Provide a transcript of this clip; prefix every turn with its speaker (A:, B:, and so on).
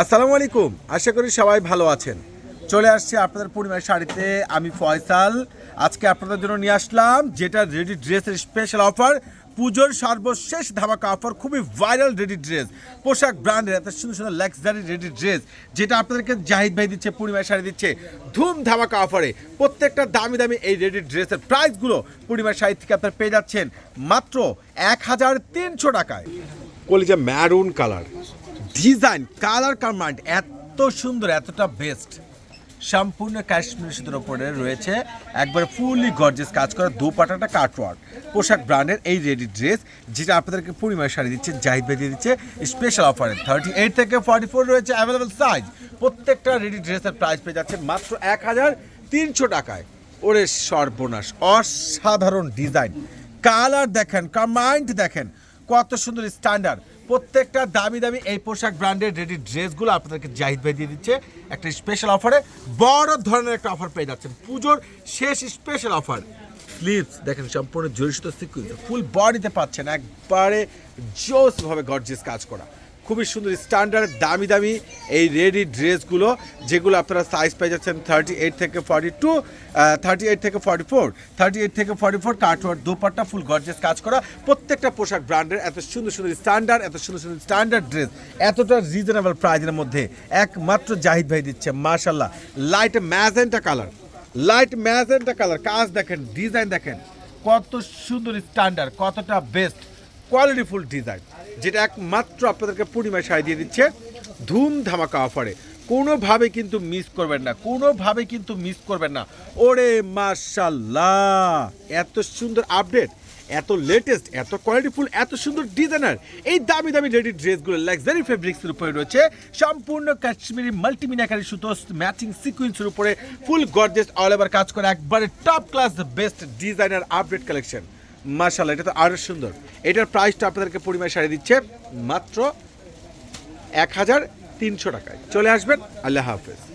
A: আসসালামু আলাইকুম। আশা করি সবাই ভালো আছেন। চলে আসছে আপনাদের পূর্ণিমার শাড়িতে। আমি ফয়সাল। আজকে আপনাদের জন্য নিয়ে আসলাম যেটা রেডি ড্রেসের স্পেশাল অফার পুজোর সর্বশেষ ধামাকা অফার খুবই ভাইরাল রেডি ড্রেস। পোশাক ব্র্যান্ডের এত সুন্দর সুন্দর লাক্সারি রেডি ড্রেস, যেটা আপনাদেরকে জাহিদ ভাই দিচ্ছে, পূর্ণিমার শাড়ি দিচ্ছে ধুম ধামাকা অফারে প্রত্যেকটা দামি দামি এই রেডি ড্রেসের প্রাইসগুলো পূর্ণিমার শাড়ি থেকে আপনারা পেয়ে যাচ্ছেন মাত্র এক হাজার তিনশো টাকায়। কলিজা ম্যারুন কালার ডিজাইন, কালার কামান্ড এত সুন্দর, এতটা বেস্ট সম্পূর্ণ কাশ্মীর সুতোর ওপরে রয়েছে একবার ফুললি গর্জেস কাজ করা দুপাটাটা কাটওয়ার্ক পোশাক ব্র্যান্ডের এই রেডি ড্রেস যেটা আপনাদেরকে পূর্ণিমায় শাড়ি দিচ্ছে, জাহিদ ভাই দিয়ে দিচ্ছে স্পেশাল অফারে থার্টি এইট থেকে ফর্টি ফোর রয়েছে অ্যাভেলেবেল সাইজ প্রত্যেকটা রেডি ড্রেসের প্রাইস পেয়ে যাচ্ছে মাত্র এক হাজার তিনশো টাকায়। ওরে সর্বনাশ, অসাধারণ ডিজাইন কালার দেখেন কামাইন্ড দেখেন। কত সুন্দর স্ট্যান্ডার্ড প্রত্যেকটা দামি দামি এই পোশাক ব্র্যান্ডের রেডি ড্রেসগুলো আপনাদেরকে জাহিদ ভাই দিয়ে দিচ্ছে। একটা স্পেশাল অফারে বড় ধরনের একটা অফার পেয়ে যাচ্ছেন। পুজোর শেষ স্পেশাল অফার স্লিভস দেখেন সম্পূর্ণ জড়িত ফুল বডিতে পাচ্ছেন। একবারে জোসভাবে গর্জিয়াস কাজ করা। খুবই সুন্দর স্ট্যান্ডার্ড দামি দামি এই রেডি ড্রেসগুলো যেগুলো আপনারা সাইজ পেয়ে যাচ্ছেন থার্টি এইট থেকে ফর্টি টু থার্টি এইট থেকে ফর্টি ফোর থার্টি এইট থেকে forty four cutwork dupatta full gorgeous কাজ করা, প্রত্যেকটা পোশাক ব্র্যান্ডের এত সুন্দর সুন্দর স্ট্যান্ডার্ড এত সুন্দর সুন্দর স্ট্যান্ডার্ড ড্রেস এতটা রিজনেবল প্রাইজের মধ্যে একমাত্র জাহিদ ভাই দিচ্ছে মার্শাল্লাহ light magenta colour light magenta colour কাজ দেখেন ডিজাইন দেখেন, কত সুন্দর স্ট্যান্ডার্ড কতটা বেস্ট কোয়ালিটিফুল ডিজাইন, যেটা একমাত্র আপনাদেরকে পূর্ণিমায় শাড়ি দিয়ে দিচ্ছে ধুম ধামাকা অফারে। কোনোভাবে কিন্তু মিস করবেন না, কোনোভাবে কিন্তু মিস করবেন না। ওরে মাশাল্লাহ এত সুন্দর আপডেট এত লেটেস্ট এত কোয়ালিটিফুল এত সুন্দর ডিজাইনার এই দামি দামি রেডি ড্রেসগুলো লাক্সারি ফেব্রিক্সের উপরে রয়েছে, সম্পূর্ণ কাশ্মীরি মাল্টিমিনাকারি সুতো ম্যাচিং সিকুয়েন্সের উপরে ফুল গর্জেস অল ওভার কাজ করে, একবারে top class best designer update collection মাশাল্লাহ এটা তো আরও সুন্দর। এটার প্রাইসটা আপনাদেরকে পরিমাণ সারিয়ে দিচ্ছে মাত্র এক হাজার তিনশো টাকায়। চলে আসবেন, আল্লাহ হাফেজ।